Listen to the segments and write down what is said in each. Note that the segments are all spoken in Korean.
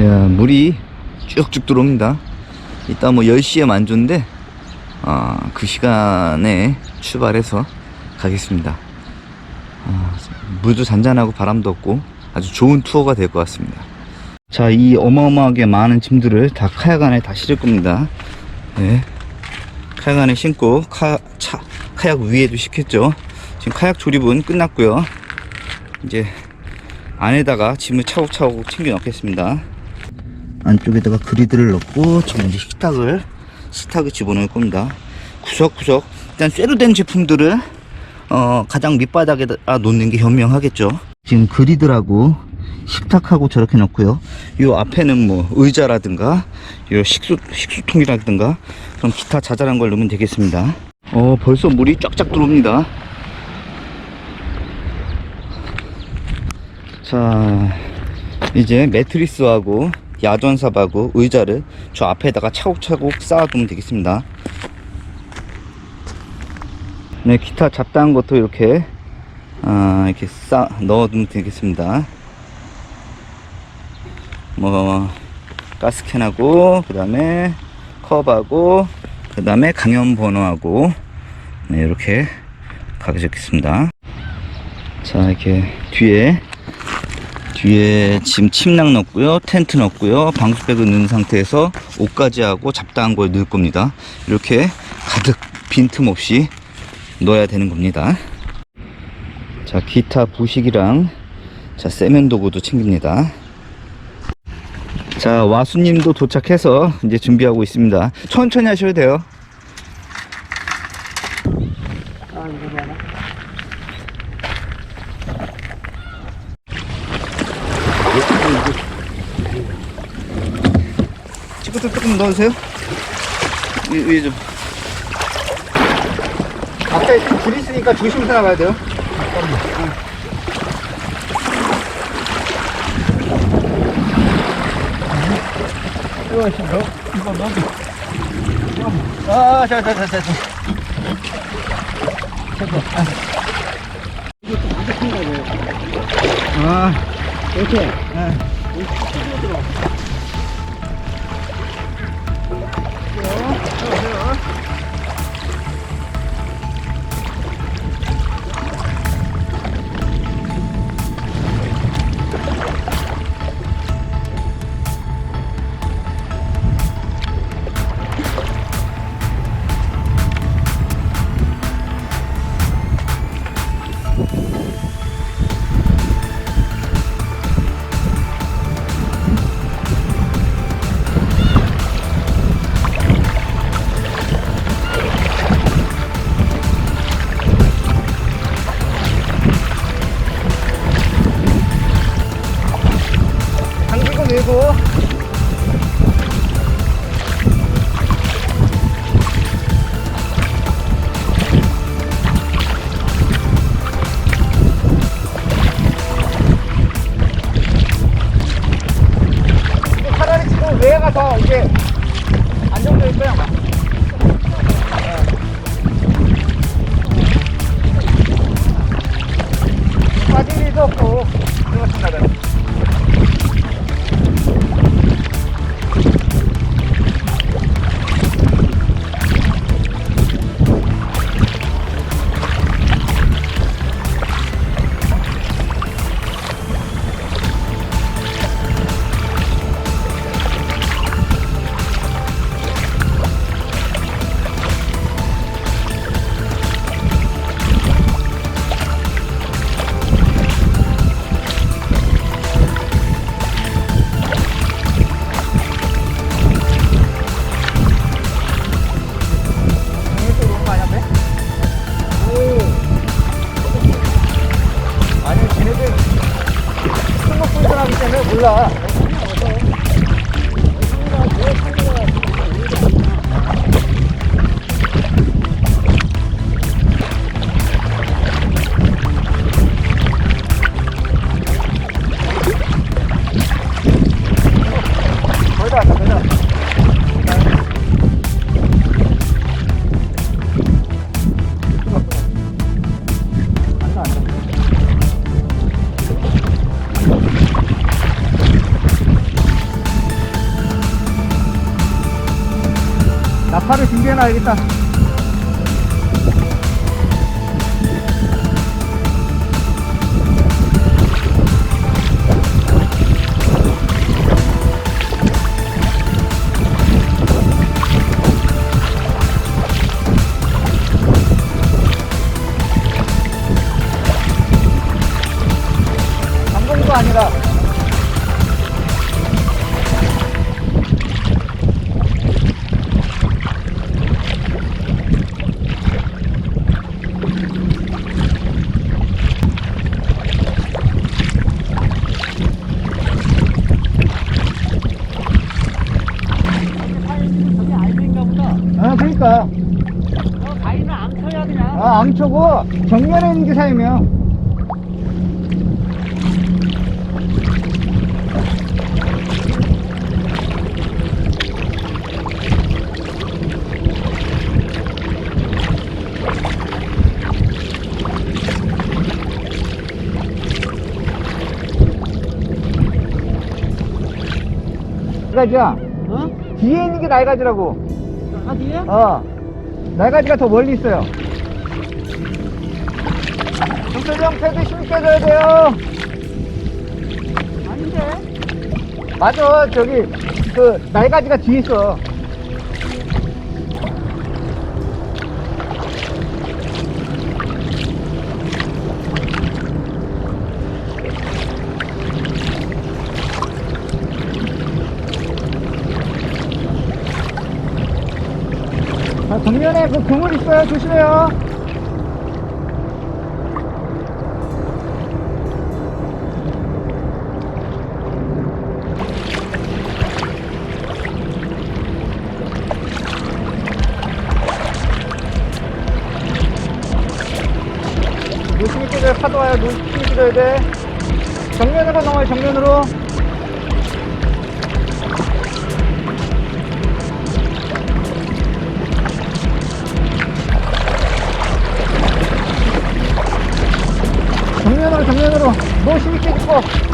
야, 물이 쭉쭉 들어옵니다. 이따 뭐 10시에 만조인데, 아, 그 시간에 출발해서 가겠습니다. 아, 물도 잔잔하고 바람도 없고 아주 좋은 투어가 될 것 같습니다. 자, 이 어마어마하게 많은 짐들을 다 카약 안에 다 실을 겁니다. 네. 카약 안에 신고 카, 차, 카약 위에도 싣겠죠. 지금 카약 조립은 끝났고요. 이제 안에다가 짐을 차곡차곡 챙겨 넣겠습니다. 안쪽에다가 그리드를 넣고 지금 이제 식탁을 식탁을 집어넣을 겁니다. 구석구석 일단 쇠로 된 제품들을 어, 가장 밑바닥에다 놓는 게 현명하겠죠. 지금 그리드라고 식탁하고 저렇게 넣고요. 요 앞에는 뭐 의자라든가 요 식수 식수통이라든가 그럼 기타 자잘한 걸 넣으면 되겠습니다. 어 벌써 물이 쫙쫙 들어옵니다. 자 이제 매트리스하고 야전삽하고 의자를 저 앞에다가 차곡차곡 쌓아두면 되겠습니다. 네, 기타 잡다한 것도 이렇게 아, 이렇게 쌓 넣어두면 되겠습니다. 뭐 가스캔하고 그 다음에 컵하고 그 다음에 강연 번호하고 네, 이렇게 가져겠습니다. 자, 이렇게 뒤에 뒤에 지금 침낭 넣고요 텐트 넣고요 방수백을 넣은 상태에서 옷까지 하고 잡다한 걸 넣을 겁니다. 이렇게 가득 빈틈없이 넣어야 되는 겁니다. 자 기타 부식이랑 자 세면 도구도 챙깁니다. 자 와수님도 도착해서 이제 준비하고 있습니다. 천천히 하셔도 돼요 조금 넣어주세요 위, 위에 좀 앞에 줄 있으니까 조심해서 나가야 돼요 아, 자, 자, 자, 자, 자. 아, 이렇게. 아. 당기고 외야가 더 이게 안정적일 거야 해놔야겠다. 앙초고 정면에 있는 게 사이며 날가지야. 어? 뒤에 있는 게 날가지라고. 아, 뒤에? 어. 날가지가 더 멀리 있어요 조철형 패드 힘있게 줘야 돼요. 아닌데. 맞아 저기 그 날가지가 뒤에 있어. 자, 정면에 그 그물 있어요. 조심해요 노심이 껴줘야 파도 와요 노심이 껴줘야 돼. 정면으로 넘어요 정면으로. 정면으로 정면으로. 노심이 껴주고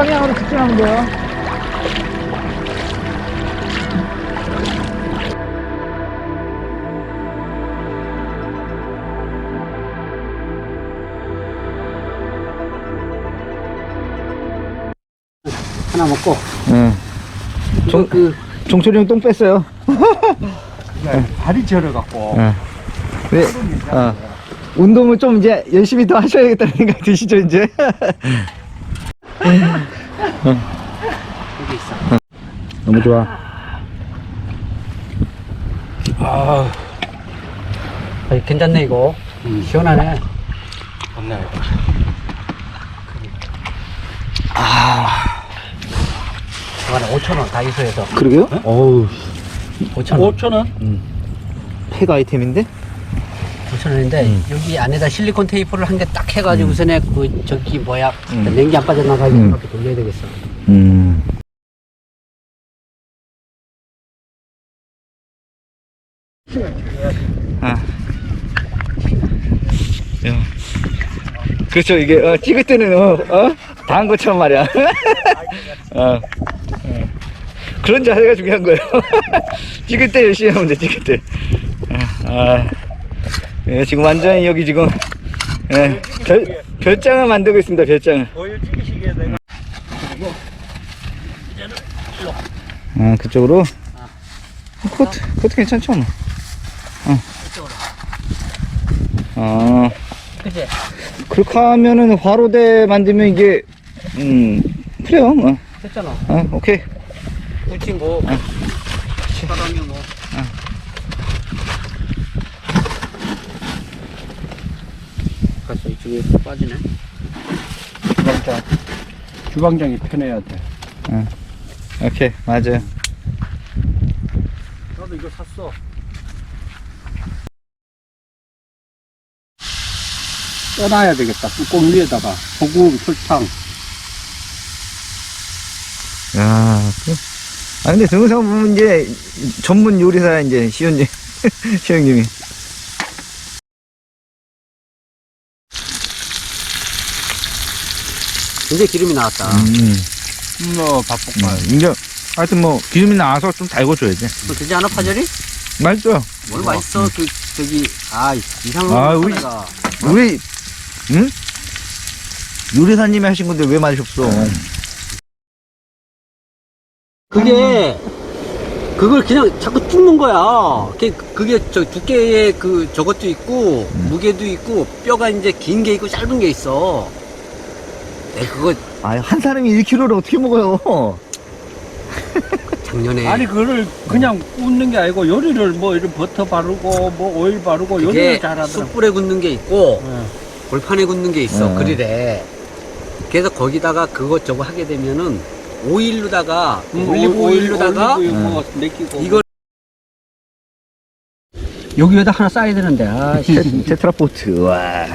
방향으로 직진하면 돼요 하나 먹고. 응. 종, 그, 종철이 형 똥 뺐어요 발이 저려갖고. 응. 네. 어. 운동을 좀 이제 열심히 더 하셔야겠다는 생각 드시죠 이제 여기 있어. 너무 좋아 아, 아니, 괜찮네, 이거. 시원하네. 맞네. 이거는 5,000원, 다이소에서. 그러게요? 어우 5,000원. 5천원? 팩 아이템인데 5,000원인데, 여기 안에다 실리콘 테이프를 한 개 딱 해가지고, 우선에 그, 저기, 뭐야, 음. 냉기 안 빠져나가게 음. 이렇게 돌려야 되겠어. 음 아. 야. 그렇죠 이게 어, 찍을 때는 어, 어? 다한 것처럼 말이야 어. 어. 그런 자세가 중요한 거예요 찍을 때 열심히 하면 돼 찍을 때 아, 아. 예, 지금 완전히 여기 지금 예, 별, 별장을 만들고 있습니다 별장을 찍으시게 되면 아 그쪽으로 그것도, 그것도 괜찮죠 뭐 이쪽으로. 아, 그치? 그렇게 하면은 화로대 만들면 이게, 음, 그래요, 뭐. 됐잖아. 아, 오케이. 뭐. 아. 사람이 뭐. 갔어. 이쪽에 빠지네. 주방장. 주방장이 편해야 돼. 오케이 맞아요. 나도 이거 샀어. 떠놔야 되겠다. 뚜껑 위에다가 소금, 설탕. 야, 그- 아 근데 동영상 보면 이제 전문 요리사 이제 시연님 시영님이 이제 기름이 나왔다. 음, 뭐 밥볶아. 음, 이제 하여튼 뭐 기름이 나와서 좀 달궈줘야지. 뭐 되지 않아 파절이? 맛있어요. 뭘 맛있어? 그 저기 아 이상한 아, 거 우리- 내가. 우리 응? 요리사님이 하신 건데 왜 맛이 없어? 그게 그걸 그냥 자꾸 뚫는 거야. 그게, 그게 저 두께의 그 저것도 있고 무게도 있고 뼈가 이제 긴 게 있고 짧은 게 있어. 내 그거 아한 사람이 1kg를 어떻게 먹어요? 작년에 아니 그거를 그냥 굽는 게 아니고 요리를 뭐 이런 버터 바르고 뭐 오일 바르고 그게 요리를 잘하더라고. 숯불에 굽는 게 있고 예. 골판에 굽는 게 있어. 어. 그리래. 그래서 거기다가 그것 저거 하게 되면은 오일로다가 음, 올리브 오일, 오일로다가 올리브 뭐 이걸 여기에다 하나 쌓아야 되는데 아 씨. 테트라포트 와.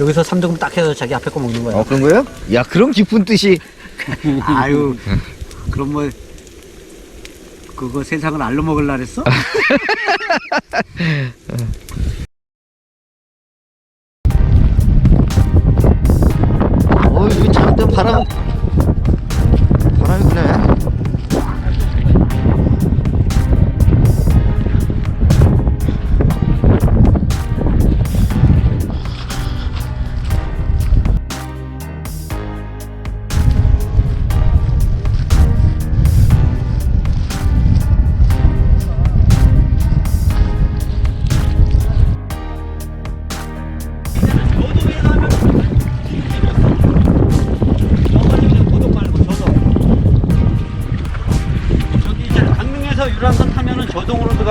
여기서 삼등분 딱 해서 자기 앞에 거 먹는 거야. 어 그런 거예요? 야 그런 깊은 뜻이 아유, 그럼 뭐 그거 세상을 알로 먹을라 그랬어? 어 이거 잠깐 바람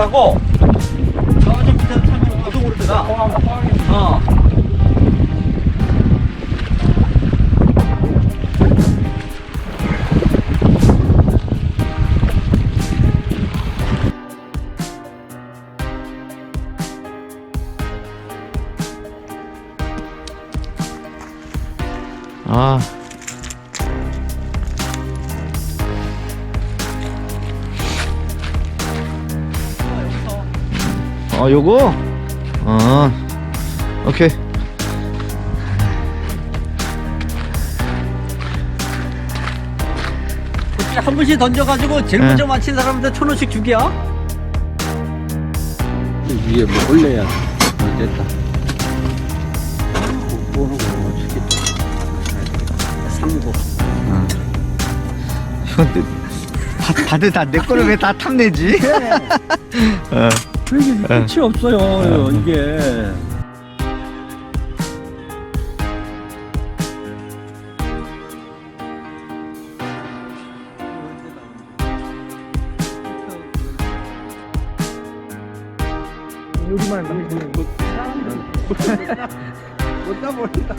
들어가고 저쪽 밑에서 타면 고동으로 들어가. 어. 아. 어, 요거? 어, 오케이. 한 번씩 던져가지고 제일 네. 먼저 맞힌 사람한테 천 원씩 주기야? 위에 뭐 올려야 돼. 어, 됐다. 뭐 삼고. 이건 다, 다들 다 내 거를 왜 다 탐내지? 어. 이게 끝이 없어요. 이게. 요리만 못 잡아버린다.